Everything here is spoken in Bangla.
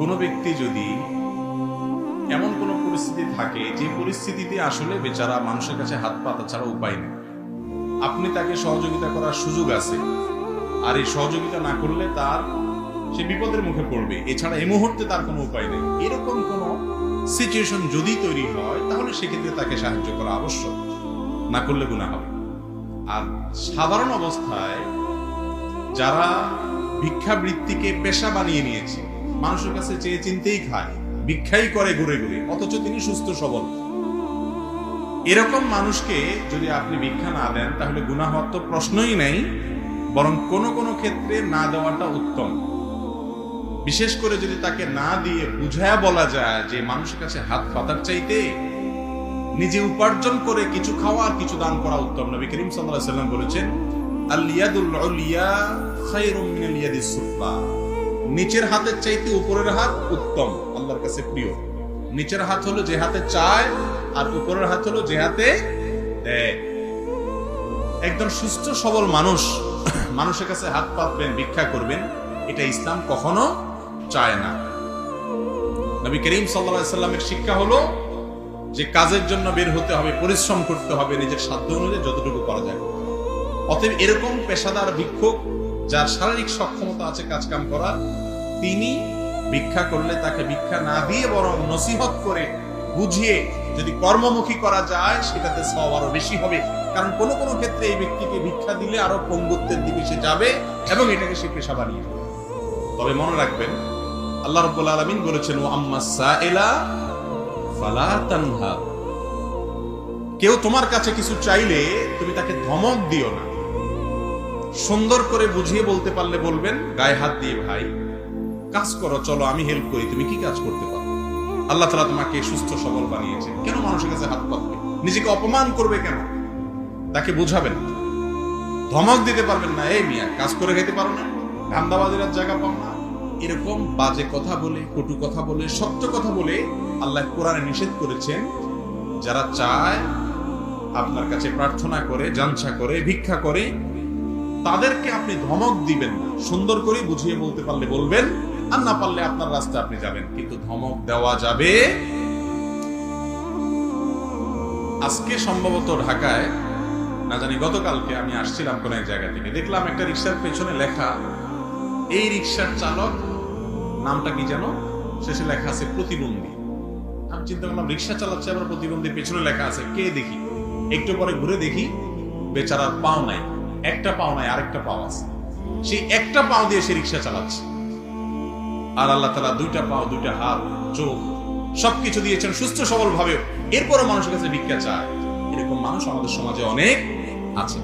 কোনো ব্যক্তি যদি এমন কোনো পরিস্থিতি থাকে যে পরিস্থিতিতে আসলে বেচারা মানুষের কাছে হাত পাতা ছাড়া উপায় নেই। আপনি তাকে সহযোগিতা করার সুযোগ আছে, আর এই সহযোগিতা না করলে তার সে বিপদের মুখে পড়বে। এছাড়া এই মুহূর্তে তার কোনো উপায় নেই। এরকম কোনো সিচুয়েশন যদি তৈরি হয়, তাহলে সেক্ষেত্রে তাকে সাহায্য করা আবশ্যক। না করলে গুণা হবে আর সাধারণ অবস্থায় যারা ভিক্ষাবৃত্তিকে পেশা বানিয়ে নিয়েছে মানুষের কাছে চেয়ে চিনতেই খায়, ভিক্ষাই করে ঘুরে ঘুরে, অথচ তিনি সুস্থ সবল। এরকম মানুষকে যদি আপনি ভিক্ষা না দেন, তাহলে গুনাহ হওয়ার তো প্রশ্নই নেই, বরং কোন কোন ক্ষেত্রে না দেওয়াটা উত্তম। বিশেষ করে যদি তাকে না দিয়ে বুঝায়া বলা যায় যে মানুষের কাছে হাত পাতার চাইতে নিজে উপার্জন করে কিছু খাওয়া আর কিছু দান করা উত্তম। নবী করিম আলাইহি সাল্লাম বলেছেন আল ইয়াদুল উলিয়া খায়রুম মিনাল নিচের হাতের চাইতে উপরের হাত উত্তম, আল্লাহর কাছে প্রিয়। নিচের হাত হলো যে হাতে চায়, আর উপরের হাত হলো যে হাতে দেয়। একজন সুস্থ, সবল মানুষ মানুষের কাছে হাত পাতবেন, ভিক্ষা করবেন, এটা ইসলাম কখনো চায় না। নবী করিম সাল্লামের শিক্ষা হলো যে কাজের জন্য বের হতে হবে, পরিশ্রম করতে হবে, নিজের সাধ্য অনুযায়ী যতটুকু করা যায়। অতএব এরকম পেশাদার ভিক্ষুক যার শারীরিক সক্ষমতা আছে কাজকাম করার তিনি ভিক্ষা করলে তাকে ভিক্ষা না দিয়ে বরং নসিহত করে বুঝিয়ে যদি কর্মমুখী করা যায়, সেটাতে সব আরও বেশি হবে। কারণ কোনো কোনো ক্ষেত্রে এই ব্যক্তিকে ভিক্ষা দিলে আরও পঙ্গুত্বের দিকে সে যাবে এবং এটাকে সে পেশা বানিয়ে। তবে মনে রাখবেন, আল্লাহ রব্বুল আলামিন বলেছেন ও আম্মা সাইলা ফালা তানহার কেউ তোমার কাছে কিছু চাইলে তুমি তাকে ধমক দিও না। সুন্দর করে বুঝিয়ে বলতে পারলে বলবেন, গায়ে হাত দিয়ে ভাই। কাজ করো, চলো, আমি হেল্প করি, তুমি কি কাজ করতে পারো? আল্লাহ তালা তোমাকে সুস্থ, সবল বানিয়েছে কেন মানুষের কাছে হাত পাতবে নিজেকে অপমান করবে কেন? তাকে বুঝাবেন ধমক দিতে পারবেন না, এই মিয়া, কাজ করে খেতে পারো না, ধান্দাবাজির জায়গা পাও না। এরকম বাজে কথা বলে, কটু কথা বলে, সত্য কথা বলে আল্লাহ কোরআনে নিষেধ করেছেন, যারা চায় আপনার কাছে প্রার্থনা করে জানসা করে, ভিক্ষা করে, তাদেরকে আপনি ধমক দিবেন না। সুন্দর করে বুঝিয়ে বলতে পারলে বলবেন আর না পারলে আপনার রাস্তা আপনি যাবেন, কিন্তু ধমক দেওয়া যাবে। আজকে সম্ভবত ঢাকায়, না জানি গতকালকে আমি আসছিলাম কোন এক জায়গা থেকে, দেখলাম একটা রিক্সার পেছনে লেখা, এই রিক্সার চালক, নামটা কি যেন? শেষে লেখা আছে, প্রতিবন্ধী। আমি চিন্তা করলাম, রিক্সা চালাচ্ছে আবার প্রতিবন্ধী পেছনে লেখা আছে, কে দেখি? একটু পরে ঘুরে দেখি, বেচারার পাও নাই, একটা পাও নাই, আরেকটা পাও আছে। সেই একটা পাও দিয়ে সে রিক্সা চালাচ্ছে। আর আল্লাহ তালা দুইটা পাও, দুইটা হাত, চোখ সবকিছু দিয়েছেন সুস্থ সবল ভাবে এরপরও মানুষের কাছে ভিক্ষা চায়। এরকম মানুষ আমাদের সমাজে অনেক আছে।